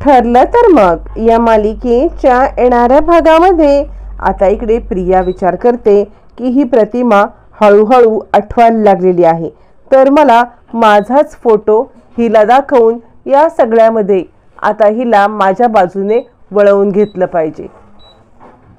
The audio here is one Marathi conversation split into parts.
ठरलं तर मग. या मालिकेच्या येणाऱ्या भागामध्ये आता इकडे प्रिया विचार करते की ही प्रतिमा हळूहळू आठवायला लागलेली आहे. तर मला माझाच फोटो हिला दाखवून या सगळ्यामध्ये आता हिला माझ्या बाजूने वळवून घेतलं पाहिजे.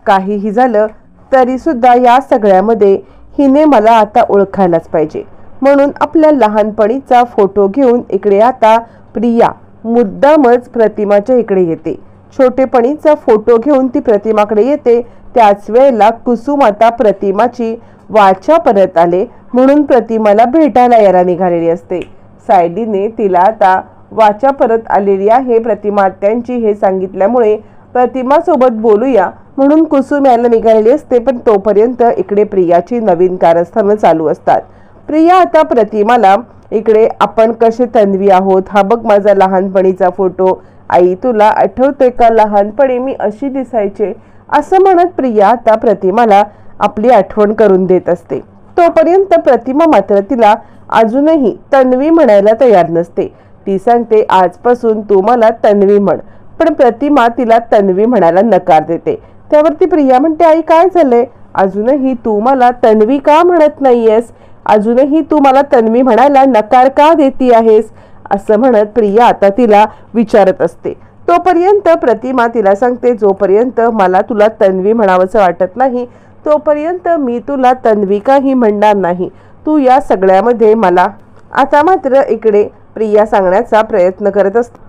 काहीही झालं तरीसुद्धा या सगळ्यामध्ये हिने मला आता ओळखायलाच पाहिजे. म्हणून आपल्या लहानपणीचा फोटो घेऊन इकडे आता प्रिया मुद्दामच प्रतिमाच्या इकडे येते. छोटेपणीचा फोटो घेऊन ती प्रतिमाकडे येते. त्याच वेळेला कुसुम आता प्रतिमाची वाचा परत आले म्हणून प्रतिमाला भेटायला यायला निघालेली असते. सायडीने तिला आता वाचा परत आलेली आहे. प्रतिमा त्यांची हे सांगितल्यामुळे प्रतिमासोबत बोलूया म्हणून कुसुम यायला निघालेली असते. पण तोपर्यंत इकडे प्रियाची नवीन कारस्थानं चालू असतात. प्रिया आता प्रतिमाला इकडे आपण कसे तन्वी आहोत? हा बघ माझा लहानपणीचा फोटो. आई तुला आठवते का लहानपणी मी अशी दिसायचे? असं म्हणत प्रिया आता प्रतिमाला आपली आठवण करून देत असते. तोपर्यंत प्रतिमा मात्र तिला अजूनही तन्वी म्हणायला तयार नसते. ती सांगते आजपासून तू मला तन्वी म्हण. पण प्रतिमा तिला तन्वी म्हणायला नकार देते. त्यावरती प्रिया म्हणते आई काय झालंय? अजूनही तू मला तन्वी का म्हणत नाहीयेस? अजूनही तू मला तन्वी म्हणायला नकार का देती आहेस? असं म्हणत प्रिया आता तिला विचारत असते. तोपर्यंत प्रतिमा तिला सांगते जोपर्यंत मला तुला तन्वी म्हणावंसं वाटत नाही तोपर्यंत मी तुला तन्वी काही म्हणणार नाही. तू या सगळ्यामध्ये मला आता मात्र इकडे प्रिया सांगण्याचा प्रयत्न करत असते.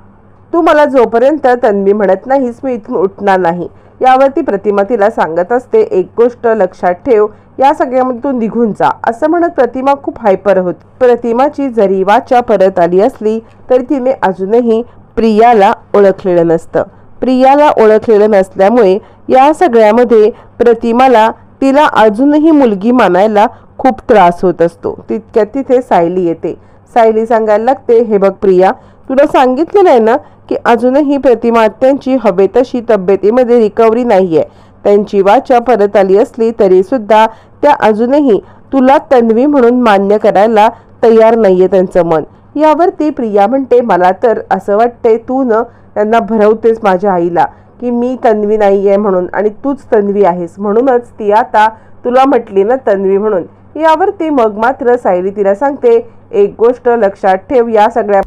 तू मला जोपर्यंत तन्वी म्हणत नाहीस मी इथून उठणार नाही. यावरती प्रतिमा तिला सांगत असते एक गोष्ट लक्षात ठेव या सगळ्यामधून निघून जा असं म्हणत प्रतिमा खूप हायपर होत. प्रतिमाची जरी वाचा परत आली असली तरी तिने अजूनही प्रियाला ओळखलेलं नसतं. प्रियाला ओळखलेलं नसल्यामुळे या सगळ्यामध्ये प्रतिमाला तिला अजूनही मुलगी मानायला खूप त्रास होत असतो. तितक्यात तिथे सायली येते. सायली सांगायला लागते हे बघ प्रिया तुला सांगितलेलं आहे ना की अजूनही प्रतिमा त्यांची हवे तशी तब्येतीमध्ये रिकव्हरी नाही आहे त्यांची वाचा परत आली असली तरी सुद्धा त्या अजूनही तुला तन्वी म्हणून मान्य करायला तयार नाहीये त्यांचं मन. यावरती प्रिया म्हणते मला तर असं वाटते तू न त्यांना भरवतेस माझ्या आईला की मी तन्वी नाही आहे म्हणून आणि तूच तन्वी आहेस. म्हणूनच ती आता तुला म्हटली ना तन्वी म्हणून. यावरती मग मात्र सायली तिला सांगते एक गोष्ट लक्षात ठेव या सगळ्या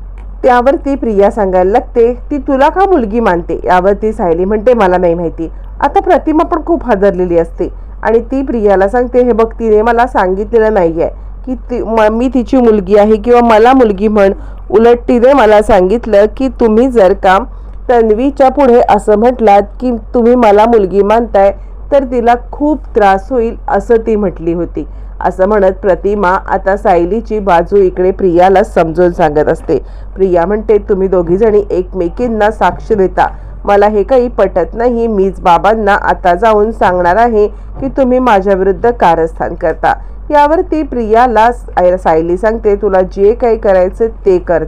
त्यावर ती प्रिया सांगायला लागते ती तुला का मुलगी मानते? यावरती सायली म्हणते मला नाही माहिती. आता प्रतिमा पण खूप हादरलेली असते. आणि ती प्रियाला सांगते हे बघ तिने मला सांगितलेलं नाही आहे की ती मी तिची मुलगी आहे किंवा मला मुलगी म्हण उलट तिने मला सांगितलं की तुम्ही जर का तन्वीच्या पुढे असं म्हटलात की तुम्ही मला मुलगी मानताय तर तिला खूप त्रास होईल असं ती म्हटली होती. असं म्हणत प्रतिमा आता सायलीची बाजू इकडे प्रियाला समजून सांगत असते. प्रिया म्हणते तुम्ही दोघीजणी एकमेकींना साक्ष देता. मला हे काही पटत नाही. मीच बाबांना आता जाऊन सांगणार आहे की तुम्ही माझ्या विरुद्ध कारस्थान करता. यावरती प्रियाला सायली सांगते तुला जे काही करायचं ते कर.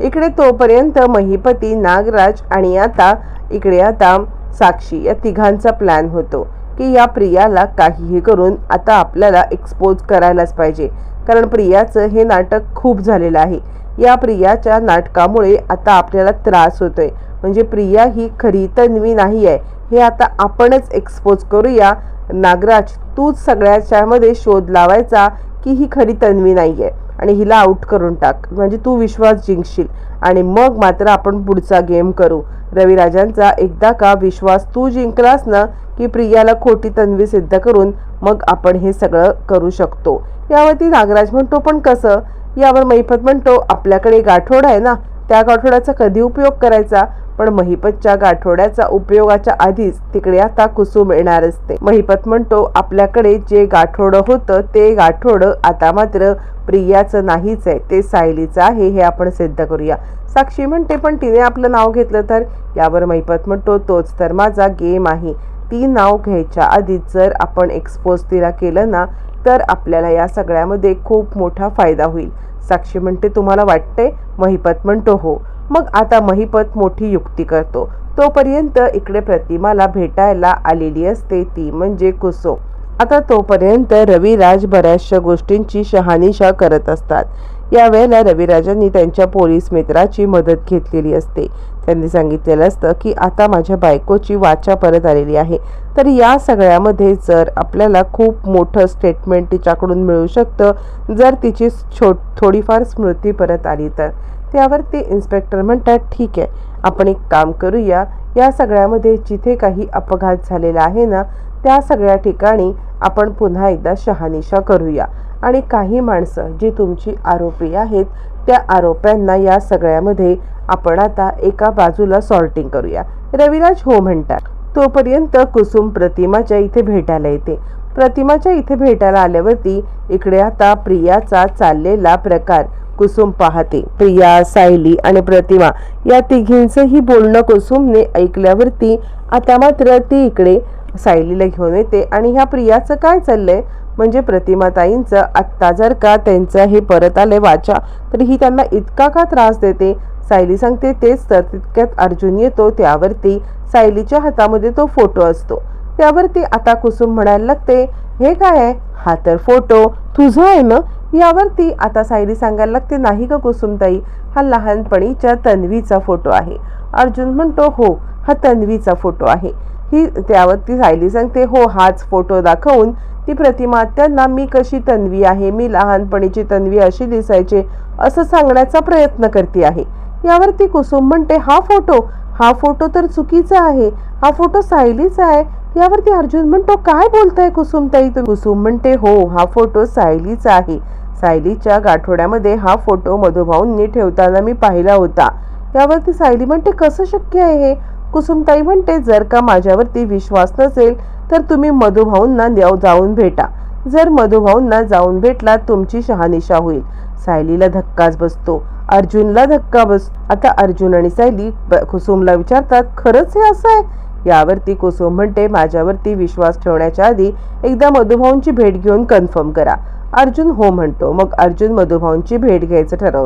इकडे तोपर्यंत महिपती नागराज आणि आता इकडे आता साक्षी या तिघांचा प्लॅन होतो. की या प्रियाला काहीही करून आता आपल्याला एक्सपोज करायलाच पाहिजे. कारण प्रियाचं हे नाटक खूप झालेलं आहे. या प्रियाच्या नाटकामुळे आता आपल्याला त्रास होतोय. म्हणजे प्रिया ही खरी तन्वी नाही आहे हे आता आपणच एक्सपोज करूया. नागराज तूच सगळ्याच्यामध्ये शोध लावायचा की ही खरी तन्वी नाही आहे आणि हिला आउट करून टाक. म्हणजे तू विश्वास जिंकशील. आणि मग मात्र आपण पुढचा गेम करू. रविराजांचा एकदा का विश्वास तू जिंकलास ना की प्रियाला खोटी तन्वी सिद्ध करून मग आपण हे सगळं करू शकतो. यावरती नागराज म्हणतो पण कसं? यावर मैफत म्हणतो आपल्याकडे गाठोड आहे ना? त्या गाठोड्याचा कधी उपयोग करायचा? पण महिपतच्या गाठोड्याचा उपयोगाच्या आधीच तिकडे आता कुसुम येणार असते. महिपत म्हणतो आपल्याकडे जे गाठोडं होतं ते गाठोडं आता मात्र प्रियाचं नाहीच आहे. ते सायलीचं आहे हे आपण सिद्ध करूया. साक्षी म्हणते पण तिने आपलं नाव घेतलं तर? यावर महिपत म्हणतो तोच तर माझा गेम आहे. ती नाव घ्यायच्या आधीच जर आपण एक्सपोज तिला केलं ना तर आपल्याला या सगळ्यामध्ये खूप मोठा फायदा होईल. साक्षी म्हणते तुम्हाला वाटते महिपत म्हणतो हो. मग आता महिपत मोठी युक्ती करतो. तोपर्यंत इकडे प्रतिमाला भेटायला आलेली असते ती म्हणजे कुसो. आता तोपर्यंत रविराज बऱ्याचशा गोष्टींची शहानिशा करत असतात. यावेळेला रविराजांनी त्यांच्या पोलीस मित्राची मदत घेतलेली असते. त्यांनी सांगितलेलं असतं की आता माझ्या बायकोची वाचा परत आलेली आहे. तर या सगळ्यामध्ये जर आपल्याला खूप मोठं स्टेटमेंट तिच्याकडून मिळू शकतं जर तिची छो थोडीफार स्मृती परत आली तर. त्यावर ते इन्स्पेक्टर म्हणतात ठीक आहे आपण एक काम करूया. या सगळ्यामध्ये जिथे काही अपघात झालेला आहे ना त्या सगळ्या ठिकाणी आपण पुन्हा एकदा शहानिशा करूया. आणि काही माणसं जी तुमची आरोपी आहेत त्या आरोप्यांना या सगळ्यामध्ये आपण आता एका बाजूला सॉर्टिंग करूया. रविराज हो म्हणतात तोपर्यंत कुसुम प्रतिमाच्या इथे भेटायला येते. प्रतिमाच्या इथे भेटायला आल्यावरती इकडे आता प्रियाचा चाललेला प्रकार कुसुम पाहते. प्रिया सायली आणि प्रतिमा या तिघींचंही बोलणं कुसुमने ऐकल्यावरती आता मात्र ती इकडे सायलीला घेऊन येते आणि ह्या प्रियाचं काय चाललंय? म्हणजे प्रतिमाताईंचं आत्ता जर का त्यांचं हे परत आले वाचा तर ही त्यांना इतका का त्रास देते? सायली सांगते तेच तर तितक्यात अर्जुन येतो त्यावरती सायलीच्या हातामध्ये तो फोटो असतो. त्यावरती आता कुसुम म्हणायला लागते हे काय आहे? हा तर फोटो. तुझा आहे ना? यावरती आता सायली सांगायला लागते नाही का कुसुमताई हा लहानपणीच्या तन्वीचा फोटो आहे. अर्जुन म्हणतो हो हा तन्वीचा फोटो आहे. ही त्यावरती सायली सांगते हो हाच फोटो दाखवून ती प्रतिमा त्यांना मी कशी तन्वी आहे? मी लहानपणीची तन्वी अशी दिसायचे असं सांगण्याचा प्रयत्न करते आहे. यावरती कुसुम म्हणते हा फोटो हा फोटो तर चुकीचा आहे. हा फोटो सायलीचा आहे. यावरती अर्जुन म्हणतो काय बोलताय कुसुमताई तर कुसुम म्हणते हो हा फोटो सायलीचा आहे. सायलीच्या गाठोड्यामध्ये हा फोटो मधुभाऊंनी ठेवताना मी पाहिला होता. यावरती सायली म्हणते कसं शक्य आहे हे? कुसुमताई म्हणते जर का माझ्यावरती विश्वास नसेल तर तुम्ही मधुभाऊंना न्याव जाऊन भेटा. जर मधुभाऊंना जाऊन भेटला तुमची शहानिशा होईल. सायलीला धक्काच बसतो. अर्जुनला धक्का बस आता अर्जुन आणि सायली कुसुमला विचारतात खरंच हे असं आहे? यावरती कुसुम म्हणते माझ्यावरती विश्वास ठेवण्याच्या आधी एकदा मधुभाऊंची भेट घेऊन कन्फर्म करा. अर्जुन हो म्हणतो मग अर्जुन मधुभाऊंची भेट घ्यायचं ठरवतो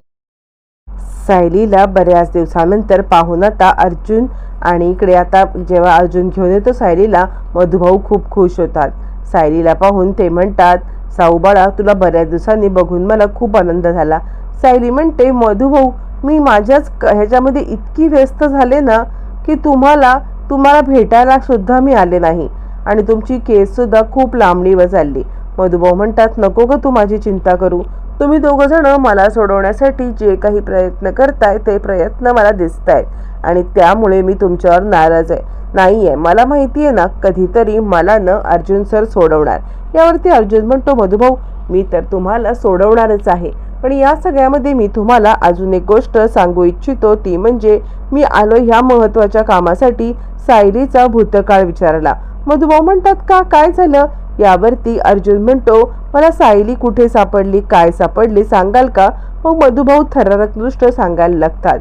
सायलीला बऱ्याच दिवसानंतर पाहून आता अर्जुन आणि इकडे आता जेव्हा अर्जुन घेऊन येतो सायलीला मधुभाऊ खूप खुश होतात. सायलीला पाहून ते म्हणतात साऊबाळा तुला बऱ्याच दिवसांनी बघून मला खूप आनंद झाला. सायली म्हणते मधुभाऊ मी माझ्याच ह्याच्यामध्ये इतकी व्यस्त झाले ना की तुम्हाला तुम्हाला भेटायला सुद्धा मी आले नाही. आणि तुमची केससुद्धा खूप लांबणीवर चालली. मधुभाऊ म्हणतात नको ग तू माझी चिंता करू. तुम्ही दोघं जण मला सोडवण्यासाठी जे काही प्रयत्न करताय ते प्रयत्न मला दिसत आहेत आणि त्यामुळे मी तुमच्यावर नाराज आहे. नाही आहे मला माहिती आहे ना कधीतरी मला न अर्जुन सर सोडवणार. यावरती अर्जुन म्हणतो मधुभाऊ मी तर तुम्हाला सोडवणारच आहे. पण या सगळ्यामध्ये मी तुम्हाला अजून एक गोष्ट सांगू इच्छितो. ती म्हणजे मी आलो ह्या महत्त्वाच्या कामासाठी सायरीचा भूतकाळ विचारला. मधुभाऊ म्हणतात का? काय झालं? यावरती अर्जुन म्हणतो मला सायली कुठे सापडली काय सापडली सांगाल का? मग मधुभाऊ थरारकदृष्ट सांगायला लागतात.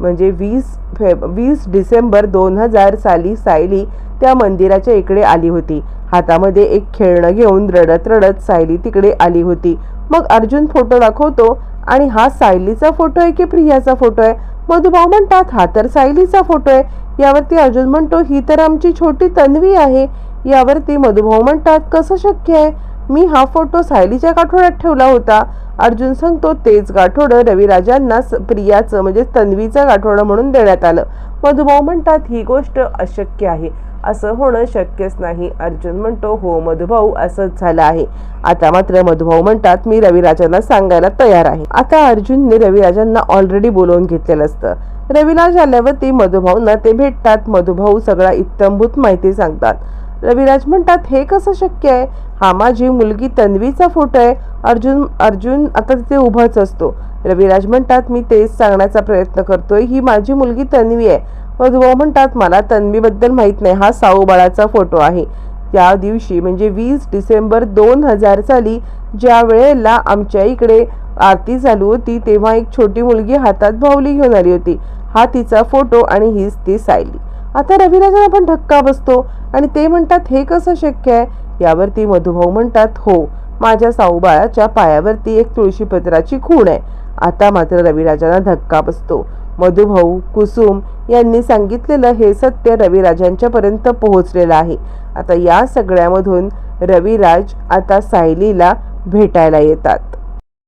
म्हणजे वीस फेब वीस डिसेंबर दोन हजार साली सायली त्या मंदिराच्या इकडे आली होती. हातामध्ये एक खेळणं घेऊन रडत रडत सायली तिकडे आली होती. मग अर्जुन फोटो दाखवतो आणि हा सायलीचा फोटो आहे की प्रियाचा फोटो आहे? मधुभाऊ म्हणतात हा तर सायलीचा फोटो आहे. यावरती अर्जुन म्हणतो ही तर आमची छोटी तन्वी आहे. यावरती मधुभाऊ म्हणतात कसं शक्य आहे? मी हा फोटो सायलीच्या गाठोड्यात ठेवला होता. अर्जुन सांगतो तेच गाठोडं रविराजांना प्रियाचं म्हणजे तन्वीचं गाठोडं म्हणून देण्यात आलं. मधुभाऊ म्हणतात ही गोष्ट अशक्य आहे. असं होणं शक्यच नाही. अर्जुन म्हणतो हो मधुभाऊ असंच झालं आहे. आता मात्र मधुभाऊ म्हणतात मी रविराजांना सांगायला तयार आहे. आता अर्जुनने रविराजांना ऑलरेडी बोलवून घेतलेलं असतं. रविराज आल्यावरती मधुभाऊंना ते भेटतात. मधुभाऊ सगळा इत्यंभूत माहिती सांगतात. रविराज म्हणतात हे कसं शक्य आहे? हा माझी मुलगी तन्वीचा फोटो आहे. अर्जुन अर्जुन आता तिथे उभाच असतो. रविराज म्हणतात मी तेच सांगण्याचा प्रयत्न करतोय. ही माझी मुलगी तन्वी आहे. मधुभाऊ म्हणतात मला तन्वीबद्दल माहीत नाही. हा साऊ बाळाचा फोटो आहे. त्या दिवशी म्हणजे वीस डिसेंबर दोन हजार साली ज्या वेळेला आमच्या इकडे आरती चालू होती तेव्हा एक छोटी मुलगी हातात बाहुली घेऊन आली होती. हा तिचा फोटो आणि हीच ती सायली. आता रविराजांना आपण धक्का बसतो आणि ते म्हणतात हे कसं शक्य आहे? यावरती मधुभाऊ म्हणतात हो माझ्या साऊबाळाच्या पायावरती एक तुळशीपत्राची खूण आहे. आता मात्र रविराजांना धक्का बसतो. मधुभाऊ कुसुम यांनी सांगितलेलं हे सत्य रविराजांच्यापर्यंत पोहोचलेलं आहे. आता या सगळ्यामधून रविराज आता सायलीला भेटायला येतात.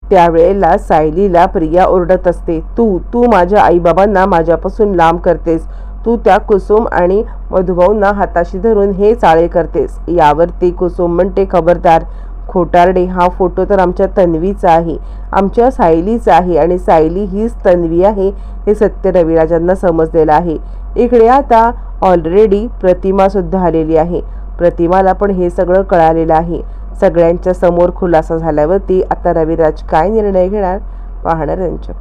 त्यावेळेला सायलीला प्रिया ओरडत असते तू तू माझ्या आईबाबांना माझ्यापासून लांब करतेस. तू त्या कुसुम आणि मधुभाऊंना हाताशी धरून हे चाळे करतेस. यावरती कुसुम म्हणते खबरदार खोटारडे हा फोटो तर आमच्या तन्वीचा आहे. आमच्या सायलीचा आहे आणि सायली हीच तन्वी आहे हे सत्य रविराजांना समजलेलं आहे. इकडे आता ऑलरेडी प्रतिमा सुद्धा आलेली आहे. प्रतिमाला पण हे सगळं कळालेलं आहे. सगळ्यांच्या समोर खुलासा झाल्यावरती आता रविराज काय निर्णय घेणार? पाहणार त्यांच्या